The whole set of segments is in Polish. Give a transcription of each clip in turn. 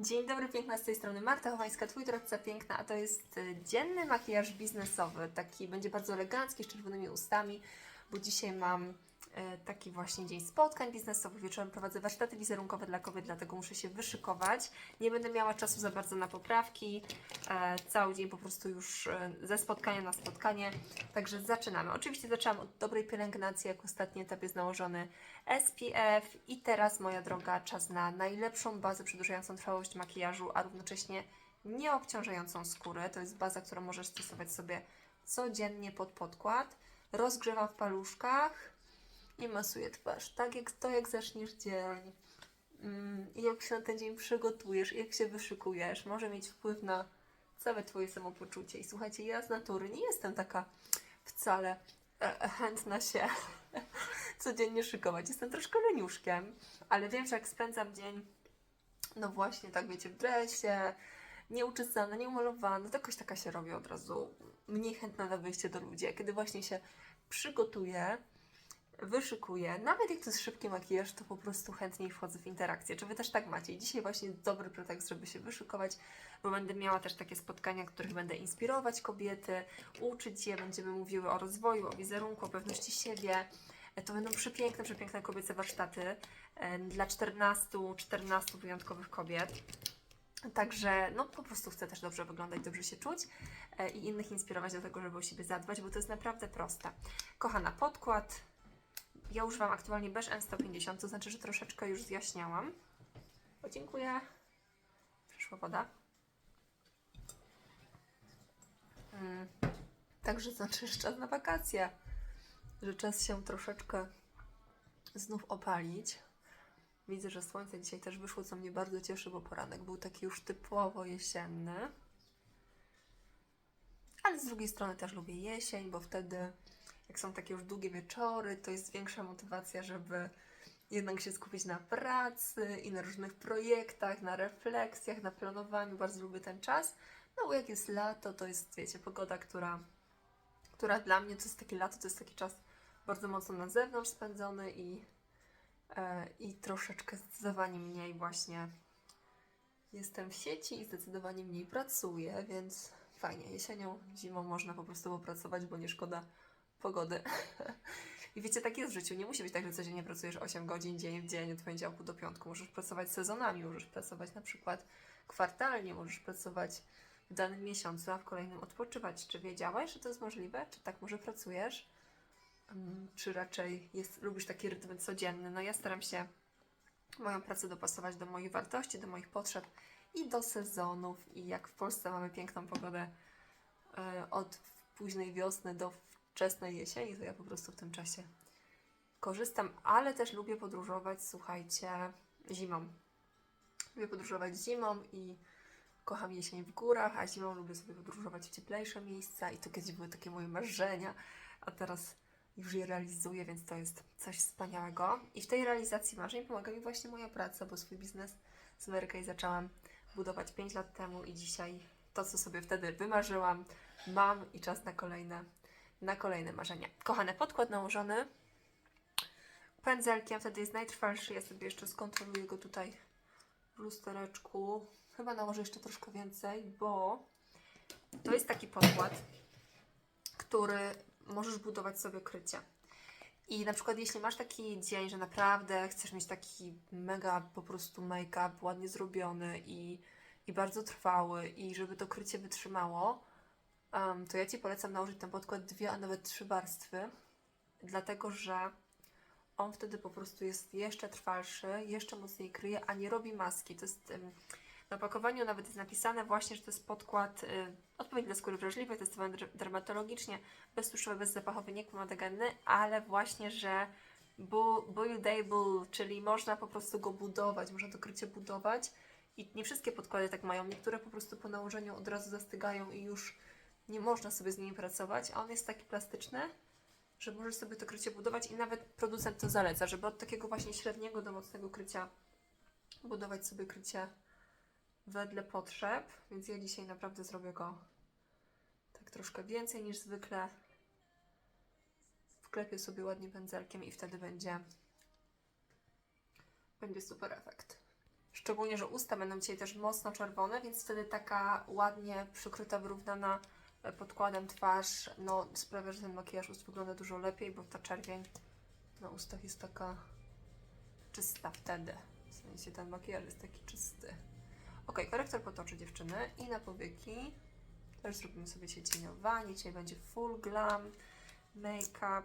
Dzień dobry, piękna z tej strony Marta Chowańska, Twój doradca piękna, a to jest e, dzienny makijaż biznesowy, taki będzie bardzo elegancki, z czerwonymi ustami, bo dzisiaj mam taki właśnie dzień spotkań biznesowych, wieczorem prowadzę warsztaty wizerunkowe dla kobiet, dlatego muszę się wyszykować. Nie będę miała czasu za bardzo na poprawki, e, cały dzień po prostu już e, ze spotkania na spotkanie, także zaczynamy. Oczywiście zaczęłam od dobrej pielęgnacji, jak ostatni etap jest nałożony SPF i teraz, moja droga, czas na najlepszą bazę przedłużającą trwałość makijażu, a równocześnie nie obciążającą skórę. To jest baza, którą możesz stosować sobie codziennie pod podkład. Rozgrzewam w paluszkach i masuję twarz. Tak jak to, jak zaczniesz dzień. Mm, jak się na ten dzień przygotujesz, jak się wyszykujesz, może mieć wpływ na całe Twoje samopoczucie. I słuchajcie, ja z natury nie jestem taka wcale e, chętna się codziennie szykować. Jestem troszkę leniuszkiem, ale wiem, że jak spędzam dzień, no właśnie, tak wiecie, w dresie, nieuczesana, nieumalowana, to jakoś taka się robi od razu mniej chętna na wyjście do ludzi. A kiedy właśnie się przygotuję, wyszykuję, nawet jak to jest szybki makijaż, to po prostu chętniej wchodzę w interakcję. Czy Wy też tak macie? Dzisiaj właśnie dobry pretekst, żeby się wyszykować, bo będę miała też takie spotkania, których będę inspirować kobiety, uczyć je, będziemy mówiły o rozwoju, o wizerunku, o pewności siebie. E, To będą przepiękne, przepiękne kobiece warsztaty e, dla 14, 14 wyjątkowych kobiet. Także no po prostu chcę też dobrze wyglądać, dobrze się czuć e, i innych inspirować do tego, żeby o siebie zadbać, bo to jest naprawdę proste. Kochana, podkład. Ja używam aktualnie Beige M150, to znaczy, że troszeczkę już zjaśniałam. O, dziękuję. Przyszła woda. Mm. Także znaczy, że czas na wakacje. Że czas się troszeczkę znów opalić. Widzę, że słońce dzisiaj też wyszło, co mnie bardzo cieszy, bo poranek był taki już typowo jesienny. Ale z drugiej strony też lubię jesień, bo wtedy, jak są takie już długie wieczory, to jest większa motywacja, żeby jednak się skupić na pracy i na różnych projektach, na refleksjach, na planowaniu. Bardzo lubię ten czas. No bo jak jest lato, to jest, wiecie, pogoda, która, która dla mnie to jest takie lato, to jest taki czas bardzo mocno na zewnątrz spędzony i E, i troszeczkę zdecydowanie mniej właśnie jestem w sieci i zdecydowanie mniej pracuję, więc fajnie. Jesienią, zimą można po prostu popracować, bo nie szkoda pogody. I wiecie, tak jest w życiu. Nie musi być tak, że codziennie pracujesz 8 godzin dzień w dzień, od poniedziałku do piątku. Możesz pracować sezonami, możesz pracować na przykład kwartalnie, możesz pracować w danym miesiącu, a w kolejnym odpoczywać. Czy wiedziałaś, że to jest możliwe? Czy tak może pracujesz? Mm, czy raczej jest, lubisz taki rytm codzienny? No ja staram się moją pracę dopasować do moich wartości, do moich potrzeb i do sezonów. I jak w Polsce mamy piękną pogodę e, od późnej wiosny do wczesnej jesieni, to ja po prostu w tym czasie korzystam, ale też lubię podróżować, słuchajcie, zimą. Lubię podróżować zimą i kocham jesień w górach, a zimą lubię sobie podróżować w cieplejsze miejsca i to kiedyś były takie moje marzenia, a teraz już je realizuję, więc to jest coś wspaniałego. I w tej realizacji marzeń pomaga mi właśnie moja praca, bo swój biznes z Ameryki zaczęłam budować 5 lat temu i dzisiaj to, co sobie wtedy wymarzyłam, mam i czas na kolejne, na kolejne marzenia. Kochane, podkład nałożony pędzelkiem, wtedy jest najtrwalszy. Ja sobie jeszcze skontroluję go tutaj w lustereczku. Chyba nałożę jeszcze troszkę więcej, bo to jest taki podkład, który możesz budować sobie krycie. I na przykład jeśli masz taki dzień, że naprawdę chcesz mieć taki mega po prostu make-up ładnie zrobiony i, i bardzo trwały i żeby to krycie wytrzymało, em, to ja Ci polecam nałożyć ten podkład dwie, a nawet trzy warstwy, dlatego że on wtedy po prostu jest jeszcze trwalszy, jeszcze mocniej kryje, a nie robi maski. To jest em, na opakowaniu nawet jest napisane właśnie, że to jest podkład y, odpowiedni dla skóry wrażliwej, testowany dermatologicznie, beztłuszczowy, bezzapachowy, niepomadogenny, ale właśnie, że bu- buildable, czyli można po prostu go budować, można to krycie budować i nie wszystkie podkłady tak mają, niektóre po prostu po nałożeniu od razu zastygają i już nie można sobie z nimi pracować, a on jest taki plastyczny, że możesz sobie to krycie budować i nawet producent to zaleca, żeby od takiego właśnie średniego do mocnego krycia budować sobie krycie wedle potrzeb, więc ja dzisiaj naprawdę zrobię go tak troszkę więcej niż zwykle. Wklepię sobie ładnie pędzelkiem i wtedy będzie będzie super efekt. Szczególnie, że usta będą dzisiaj też mocno czerwone, więc wtedy taka ładnie przykryta, wyrównana podkładem twarz, no sprawia, że ten makijaż ust wygląda dużo lepiej, bo ta czerwień na ustach jest taka czysta wtedy. W sensie ten makijaż jest taki czysty. Ok, korektor potoczy dziewczyny i na powieki. Też zrobimy sobie cieniowanie. Dzisiaj będzie full glam, make-up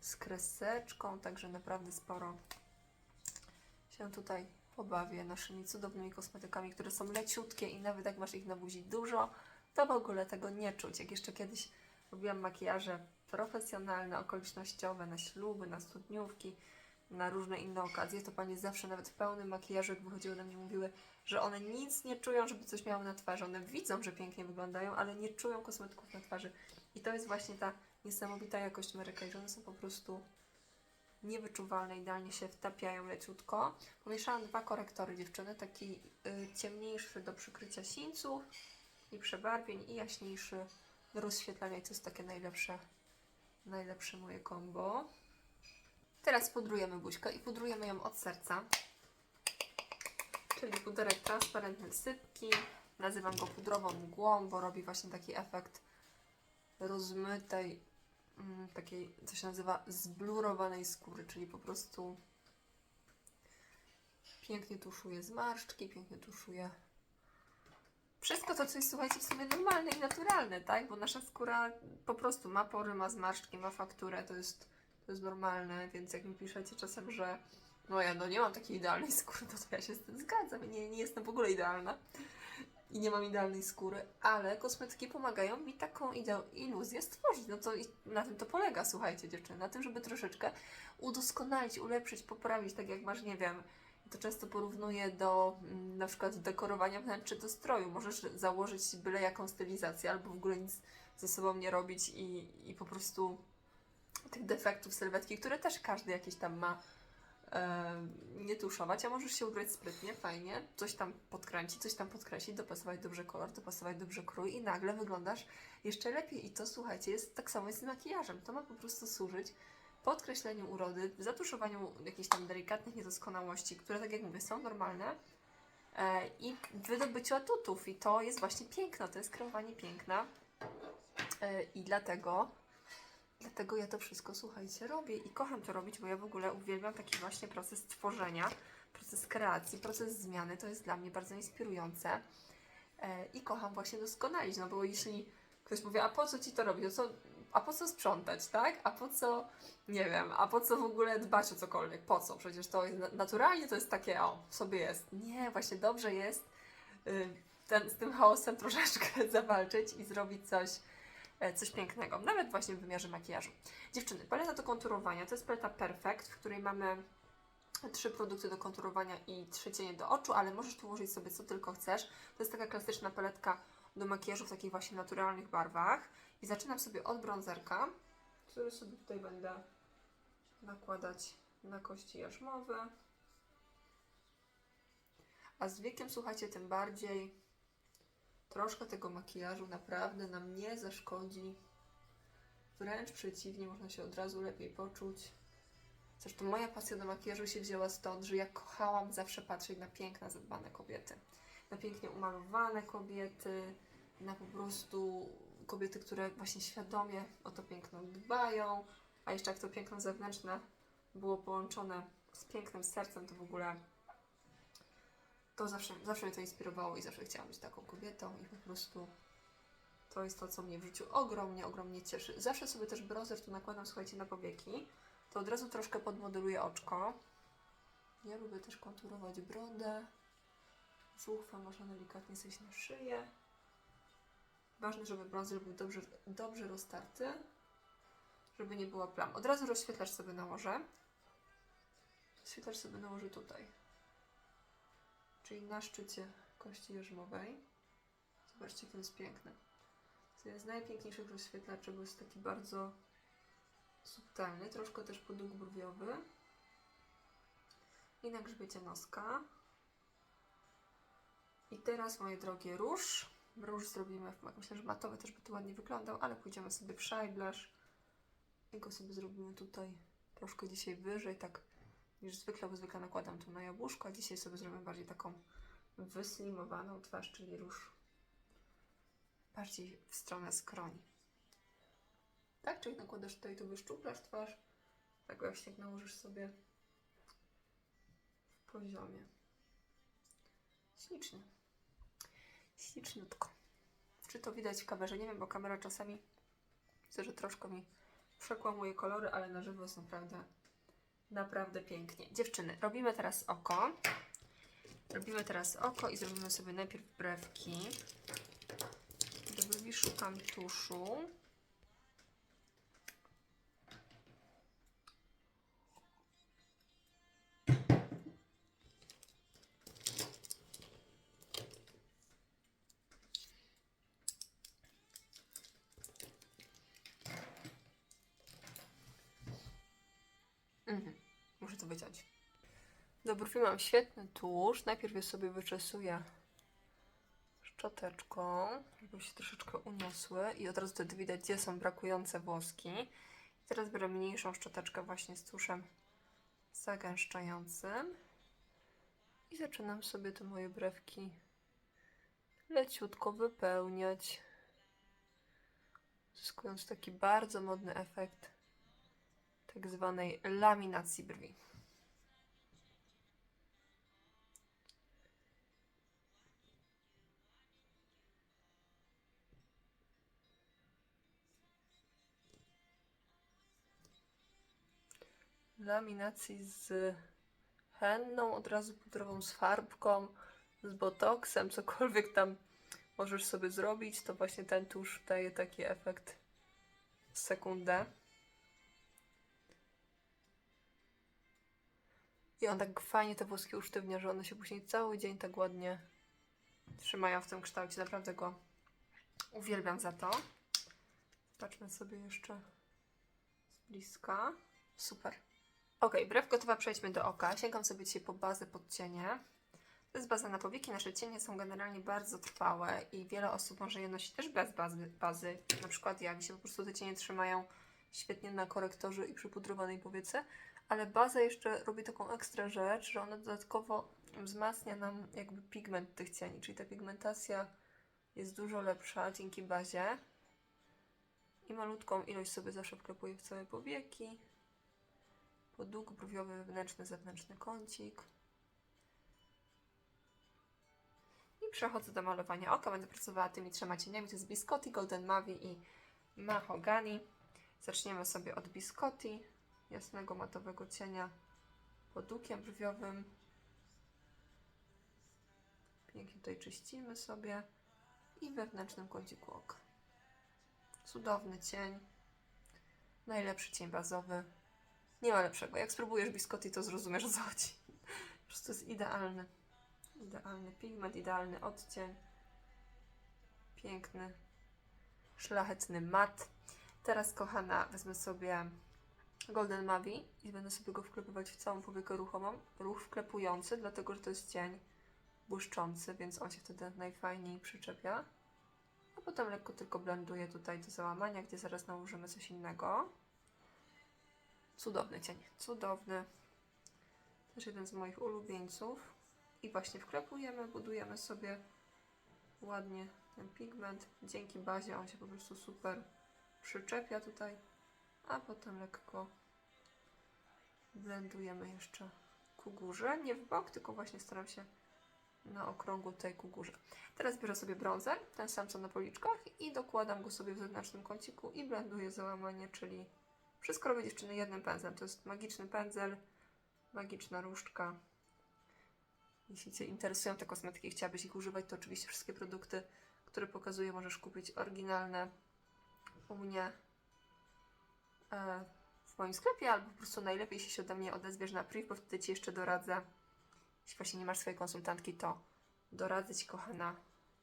z kreseczką, także naprawdę sporo się tutaj pobawię naszymi cudownymi kosmetykami, które są leciutkie i nawet jak masz ich na buzi dużo, to w ogóle tego nie czuć. Jak jeszcze kiedyś robiłam makijaże profesjonalne, okolicznościowe, na śluby, na studniówki, na różne inne okazje, to panie zawsze nawet w pełnym makijażu, jak wychodziły do mnie, mówiły, że one nic nie czują, żeby coś miały na twarzy. One widzą, że pięknie wyglądają, ale nie czują kosmetyków na twarzy. I to jest właśnie ta niesamowita jakość Maryka, że one są po prostu niewyczuwalne, idealnie się wtapiają leciutko. Pomieszałam dwa korektory dziewczyny, taki y, ciemniejszy do przykrycia sińców i przebarwień i jaśniejszy do rozświetlania to jest takie najlepsze, najlepsze moje combo. Teraz pudrujemy buźkę i pudrujemy ją od serca. Czyli puderek transparentny sypki. Nazywam go pudrową mgłą, bo robi właśnie taki efekt rozmytej, mm, takiej, co się nazywa zblurowanej skóry, czyli po prostu pięknie tuszuje zmarszczki, pięknie tuszuje wszystko to, co jest, słuchajcie, w sumie normalne i naturalne, tak? Bo nasza skóra po prostu ma pory, ma zmarszczki, ma fakturę, to jest, to jest normalne, więc jak mi piszecie czasem, że no ja no nie mam takiej idealnej skóry, to, to ja się z tym zgadzam, nie, nie jestem w ogóle idealna i nie mam idealnej skóry, ale kosmetyki pomagają mi taką iluzję stworzyć. No to na tym to polega, słuchajcie dziewczyny, na tym, żeby troszeczkę udoskonalić, ulepszyć, poprawić, tak jak masz, nie wiem, to często porównuję do mm, na przykład dekorowania wnętrza do stroju. Możesz założyć byle jaką stylizację albo w ogóle nic ze sobą nie robić i, i po prostu tych defektów sylwetki, które też każdy jakiś tam ma, nie tuszować, a możesz się ubrać sprytnie, fajnie, coś tam podkręcić, coś tam podkreślić, dopasować dobrze kolor, dopasować dobrze krój i nagle wyglądasz jeszcze lepiej. I to słuchajcie, jest tak samo jest z makijażem. To ma po prostu służyć podkreśleniu urody, zatuszowaniu jakichś tam delikatnych niedoskonałości, które, tak jak mówię, są normalne e, i wydobyciu atutów. I to jest właśnie piękno, to jest kreowanie piękna. E, I dlatego, dlatego ja to wszystko, słuchajcie, robię i kocham to robić, bo ja w ogóle uwielbiam taki właśnie proces tworzenia, proces kreacji, proces zmiany. To jest dla mnie bardzo inspirujące. E, I kocham właśnie doskonalić, no bo jeśli ktoś mówi, a po co ci to robić? No co, a po co sprzątać, tak? A po co, nie wiem, a po co w ogóle dbać o cokolwiek? Po co? Przecież to jest na- naturalnie, to jest takie, o, sobie jest. Nie, właśnie dobrze jest y, ten, z tym chaosem troszeczkę zawalczyć i zrobić coś, e, coś pięknego. Nawet właśnie w wymiarze makijażu. Dziewczyny, paleta do konturowania to jest paleta Perfect, w której mamy trzy produkty do konturowania i trzy cienie do oczu, ale możesz tu ułożyć sobie co tylko chcesz. To jest taka klasyczna paletka do makijażu w takich właśnie naturalnych barwach. I zaczynam sobie od bronzerka, który sobie tutaj będę nakładać na kości jarzmowe. A z wiekiem, słuchajcie, tym bardziej troszkę tego makijażu naprawdę nam nie zaszkodzi. Wręcz przeciwnie, można się od razu lepiej poczuć. Zresztą moja pasja do makijażu się wzięła stąd, że ja kochałam zawsze patrzeć na piękne, zadbane kobiety. Na pięknie umalowane kobiety, na po prostu kobiety, które właśnie świadomie o to piękno dbają, a jeszcze jak to piękno zewnętrzne było połączone z pięknym sercem, to w ogóle to zawsze, zawsze mnie to inspirowało i zawsze chciałam być taką kobietą i po prostu to jest to, co mnie w życiu ogromnie, ogromnie cieszy. Zawsze sobie też bronzer tu nakładam, słuchajcie, na powieki, to od razu troszkę podmodeluję oczko. Ja lubię też konturować brodę. Z można delikatnie zejść na szyję. Ważne, żeby bronzer był dobrze, dobrze roztarty, żeby nie było plam. Od razu rozświetlacz sobie nałożę. Rozświetlacz sobie nałożę tutaj. Czyli na szczycie kości jarzmowej. Zobaczcie, jak to jest piękne. To jest z najpiękniejszych rozświetlaczy, bo jest taki bardzo subtelny, troszkę też podług brwiowy. I na grzbiecie noska. I teraz, moje drogie, róż. Róż zrobimy, myślę, że matowy też by tu ładnie wyglądał, ale pójdziemy sobie w szajblarz. I go sobie zrobimy tutaj troszkę dzisiaj wyżej, tak niż zwykle, bo zwykle nakładam to na jabłuszko, a dzisiaj sobie zrobię bardziej taką wyslimowaną twarz, czyli róż bardziej w stronę skroni. Tak? Czyli nakładasz tutaj, to wyszczuplasz twarz, tak właśnie nałożysz sobie w poziomie. Ślicznie. Śliczniutko. Czy to widać w kamerze? Nie wiem, bo kamera czasami widzę, że troszkę mi przekłamuje kolory, ale na żywo jest naprawdę, naprawdę pięknie. Dziewczyny, robimy teraz oko. Robimy teraz oko i zrobimy sobie najpierw brewki. Do brwi szukam tuszu. Mhm. Muszę to wyciąć. Do brwi mam świetny tusz. Najpierw je sobie wyczesuję szczoteczką, żeby się troszeczkę uniosły i od razu wtedy widać, gdzie są brakujące włoski. I teraz biorę mniejszą szczoteczkę właśnie z tuszem zagęszczającym i zaczynam sobie te moje brewki leciutko wypełniać, zyskując taki bardzo modny efekt tak zwanej laminacji brwi. Laminacji z henną, od razu pudrową, z farbką, z botoksem, cokolwiek tam możesz sobie zrobić, to właśnie ten tusz daje taki efekt sekundę. I on tak fajnie te włoski usztywnia, że one się później cały dzień tak ładnie trzymają w tym kształcie. Naprawdę go uwielbiam za to. Zobaczmy sobie jeszcze z bliska. Super. Ok, brew gotowa, przejdźmy do oka. Sięgam sobie dzisiaj po bazę pod cienie. To jest baza na powieki. Nasze cienie są generalnie bardzo trwałe i wiele osób może je nosić też bez bazy. bazy. Na przykład ja, mi się po prostu te cienie trzymają świetnie na korektorze i przypudrowanej powiece ale baza jeszcze robi taką ekstra rzecz, że ona dodatkowo wzmacnia nam jakby pigment tych cieni, czyli ta pigmentacja jest dużo lepsza dzięki bazie. I malutką ilość sobie zawsze wklepuję w całe powieki. Podług brwiowy, wewnętrzny, zewnętrzny kącik. I przechodzę do malowania oka. Będę pracowała tymi trzema cieniami. To jest Biscotti, Golden Mavi i Mahogany. Zaczniemy sobie od Biscotti jasnego matowego cienia pod łukiem brwiowym. Pięknie tutaj czyścimy sobie i wewnętrznym kąciku oka. Cudowny cień. Najlepszy cień bazowy. Nie ma lepszego. Jak spróbujesz biscotti, to zrozumiesz o co chodzi. Po prostu jest idealny. Idealny pigment, idealny odcień. Piękny, szlachetny mat. Teraz, kochana, wezmę sobie Golden Mavi i będę sobie go wklepywać w całą powiekę ruchomą. Ruch wklepujący, dlatego że to jest cień błyszczący, więc on się wtedy najfajniej przyczepia. A potem lekko tylko blenduję tutaj do załamania, gdzie zaraz nałożymy coś innego. Cudowny cień, cudowny. Też jeden z moich ulubieńców. I właśnie wklepujemy, budujemy sobie ładnie ten pigment. Dzięki bazie on się po prostu super przyczepia tutaj a potem lekko blendujemy jeszcze ku górze. Nie w bok, tylko właśnie staram się na okrągło tej ku górze. Teraz biorę sobie bronzer, ten sam co na policzkach i dokładam go sobie w zewnętrznym kąciku i blenduję załamanie, czyli wszystko robię dziewczyny jednym pędzlem. To jest magiczny pędzel, magiczna różdżka. Jeśli Cię interesują te kosmetyki, chciałabyś ich używać, to oczywiście wszystkie produkty, które pokazuję, możesz kupić oryginalne u mnie w moim sklepie, albo po prostu najlepiej jeśli się ode mnie odezwiesz na priv, bo wtedy Ci jeszcze doradzę. Jeśli właśnie nie masz swojej konsultantki, to doradzę Ci, kochana,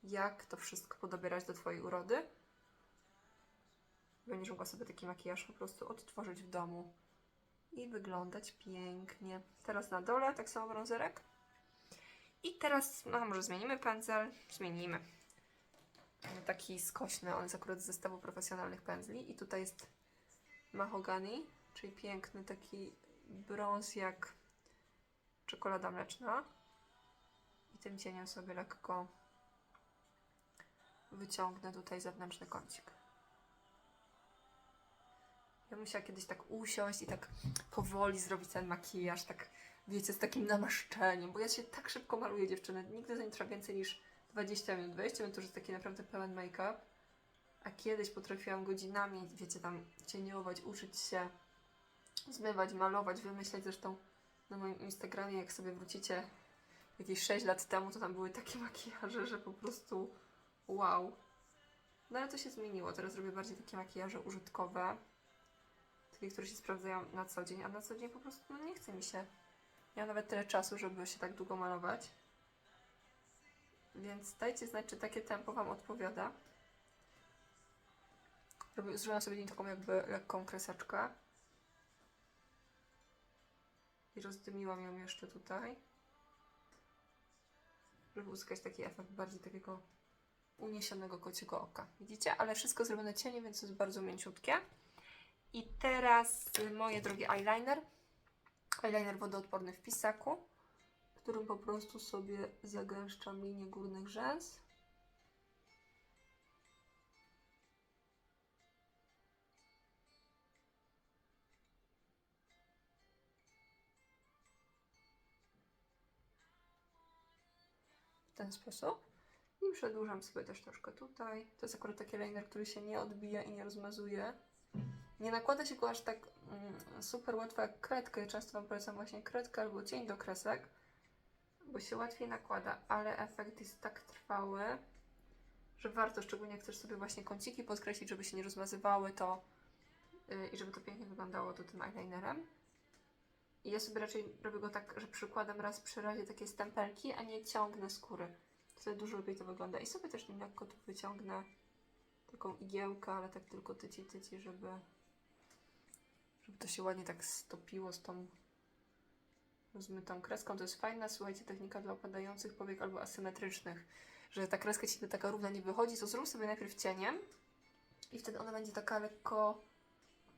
jak to wszystko podobierać do Twojej urody. Będziesz mogła sobie taki makijaż po prostu odtworzyć w domu i wyglądać pięknie. Teraz na dole, tak samo brązerek. I teraz, no może zmienimy pędzel? Zmienimy. Taki skośny, on jest akurat z zestawu profesjonalnych pędzli i tutaj jest mahogany, czyli piękny taki brąz jak czekolada mleczna. I tym cieniem sobie lekko wyciągnę tutaj zewnętrzny kącik. Ja musiała kiedyś tak usiąść i tak powoli zrobić ten makijaż, tak wiecie, z takim namaszczeniem, bo ja się tak szybko maluję dziewczyny. Nigdy to nie trwa więcej niż 20 minut. 20 minut to już jest taki naprawdę pełen make-up. A kiedyś potrafiłam godzinami, wiecie, tam cieniować, uczyć się, zmywać, malować, wymyślać. Zresztą na moim Instagramie, jak sobie wrócicie jakieś 6 lat temu, to tam były takie makijaże, że po prostu wow. No ale to się zmieniło. Teraz robię bardziej takie makijaże użytkowe. Takie, które się sprawdzają na co dzień, a na co dzień po prostu no, nie chce mi się. Nie mam nawet tyle czasu, żeby się tak długo malować. Więc dajcie znać, czy takie tempo Wam odpowiada. Zrobiłam sobie taką jakby lekką kreseczkę. I rozdymiłam ją jeszcze tutaj. Żeby uzyskać taki efekt bardziej takiego uniesionego kociego oka. Widzicie? Ale wszystko zrobione cieniem, więc jest bardzo mięciutkie. I teraz y, moje drogie eyeliner. Eyeliner wodoodporny w pisaku, którym po prostu sobie zagęszczam linię górnych rzęs. Ten sposób. I przedłużam sobie też troszkę tutaj. To jest akurat taki liner, który się nie odbija i nie rozmazuje. Nie nakłada się go aż tak mm, super łatwo jak kredkę. Często Wam polecam właśnie kredkę albo cień do kresek, bo się łatwiej nakłada, ale efekt jest tak trwały, że warto, szczególnie jak chcesz sobie właśnie kąciki podkreślić, żeby się nie rozmazywały to yy, i żeby to pięknie wyglądało to tym eyelinerem. I ja sobie raczej robię go tak, że przykładam raz przy razie takie stempelki, a nie ciągnę skóry. Wtedy dużo lepiej to wygląda. I sobie też nim lekko tu wyciągnę taką igiełkę, ale tak tylko tyci, tyci, żeby, żeby to się ładnie tak stopiło z tą rozmytą kreską. To jest fajna, słuchajcie, technika dla opadających powiek albo asymetrycznych, że ta kreska Ci taka równa nie wychodzi, to zrób sobie najpierw cieniem i wtedy ona będzie taka lekko,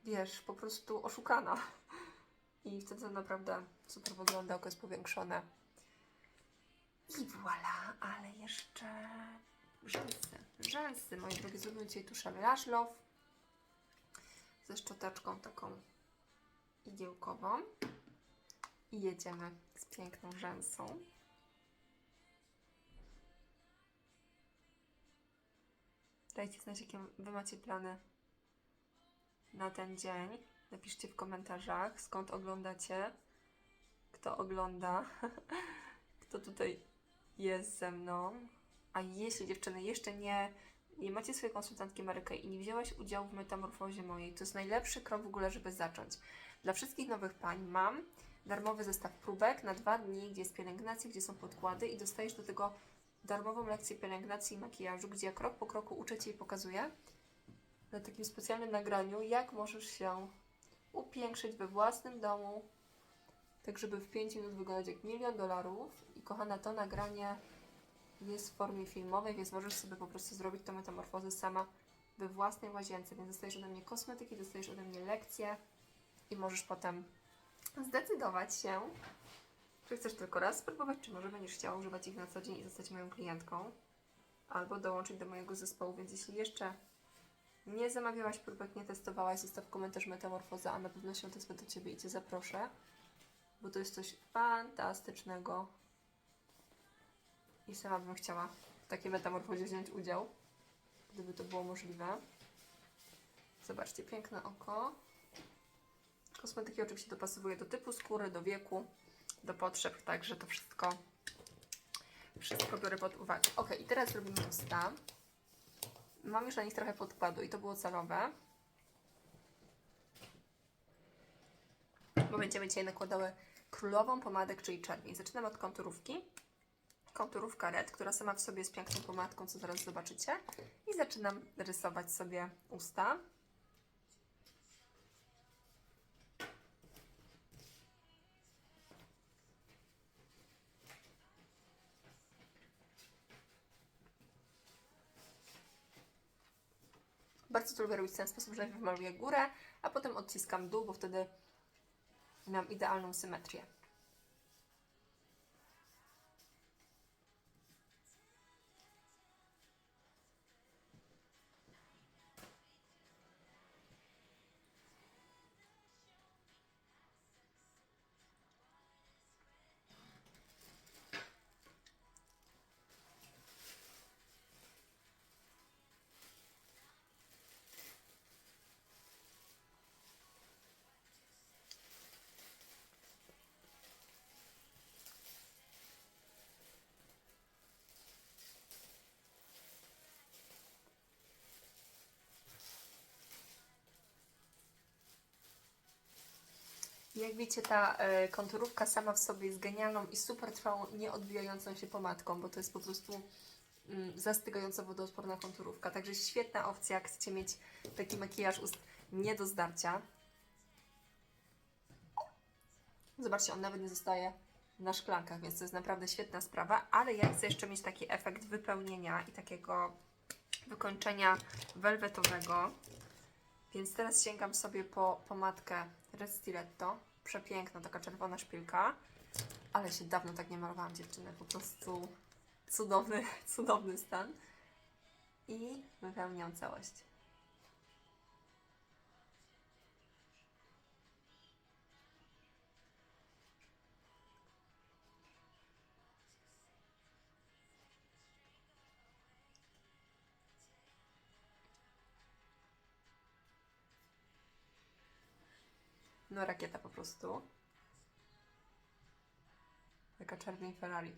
wiesz, po prostu oszukana. I wtedy naprawdę super wygląda, oko jest powiększone. I voilà, ale jeszcze rzęsy. Rzęsy, moi drogie, zrobimy dzisiaj tuszę Lash Love ze szczoteczką taką igiełkową. I jedziemy z piękną rzęsą. Dajcie znać, jakie Wy macie plany na ten dzień. Napiszcie w komentarzach, skąd oglądacie, kto ogląda, kto tutaj jest ze mną. A jeśli dziewczyny jeszcze nie, nie macie swojej konsultantki Marykej i nie wzięłaś udziału w metamorfozie mojej, to jest najlepszy krok w ogóle, żeby zacząć. Dla wszystkich nowych pań mam darmowy zestaw próbek na dwa dni, gdzie jest pielęgnacja, gdzie są podkłady i dostajesz do tego darmową lekcję pielęgnacji i makijażu, gdzie ja krok po kroku uczę Cię i pokazuję na takim specjalnym nagraniu, jak możesz się upiększyć we własnym domu, tak żeby w 5 minut wyglądać jak milion dolarów. I kochana, to nagranie jest w formie filmowej, więc możesz sobie po prostu zrobić tą metamorfozę sama we własnej łazience, więc dostajesz ode mnie kosmetyki, dostajesz ode mnie lekcje i możesz potem zdecydować się, czy chcesz tylko raz spróbować, czy może będziesz chciała używać ich na co dzień i zostać moją klientką, albo dołączyć do mojego zespołu, więc jeśli jeszcze nie zamawiałaś próbek, nie testowałaś, zostaw komentarz metamorfoza, a na pewno się odezwę do Ciebie i Cię zaproszę, bo to jest coś fantastycznego i sama bym chciała w takiej metamorfozie wziąć udział, gdyby to było możliwe. Zobaczcie, piękne oko. Kosmetyki oczywiście dopasowuję do typu skóry, do wieku, do potrzeb, także to wszystko, wszystko biorę pod uwagę. Ok, i teraz robimy usta. Mam już na nich trochę podkładu i to było celowe. Bo będziemy dzisiaj nakładały królową pomadek, czyli czerwień. Zaczynam od konturówki. Konturówka Red, która sama w sobie jest piękną pomadką, co zaraz zobaczycie. I zaczynam rysować sobie usta. Bardzo to lubię robić w ten sposób, że najpierw maluję górę, a potem odciskam dół, bo wtedy mam idealną symetrię. Jak widzicie, ta e, konturówka sama w sobie jest genialną i super trwałą, nie odbijającą się pomadką, bo to jest po prostu mm, zastygająco wodoodporna konturówka. Także świetna opcja, jak chcecie mieć taki makijaż ust nie do zdarcia. Zobaczcie, on nawet nie zostaje na szklankach, więc to jest naprawdę świetna sprawa, ale ja chcę jeszcze mieć taki efekt wypełnienia i takiego wykończenia welwetowego. Więc teraz sięgam sobie po pomadkę Red Stiletto. Przepiękna, taka czerwona szpilka. Ale się dawno tak nie malowałam dziewczyny. Po prostu cudowny, cudowny stan. I wypełniam całość. No rakieta po prostu. Taka czerwień Ferrari.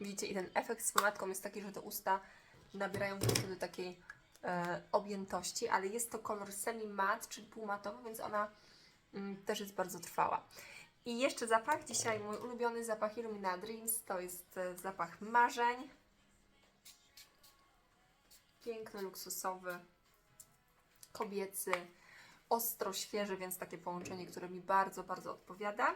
Widzicie, i ten efekt z pomadką jest taki, że te usta nabierają wtedy takiej e, objętości, ale jest to kolor semi-mat, czyli półmatowy, więc ona mm, też jest bardzo trwała. I jeszcze zapach, dzisiaj mój ulubiony zapach Illumina Dreams, to jest e, zapach marzeń. Piękny, luksusowy, kobiecy, ostro świeży, więc takie połączenie, które mi bardzo, bardzo odpowiada.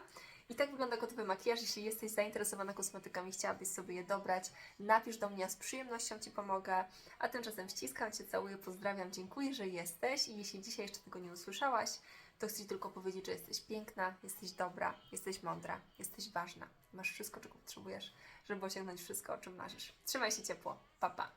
I tak wygląda gotowy makijaż. Jeśli jesteś zainteresowana kosmetykami, chciałabyś sobie je dobrać, napisz do mnie, z przyjemnością Ci pomogę. A tymczasem ściskam Cię, całuję, pozdrawiam, dziękuję, że jesteś. I jeśli dzisiaj jeszcze tego nie usłyszałaś, to chcę Ci tylko powiedzieć, że jesteś piękna, jesteś dobra, jesteś mądra, jesteś ważna. Masz wszystko, czego potrzebujesz, żeby osiągnąć wszystko, o czym marzysz. Trzymaj się ciepło. Pa, pa.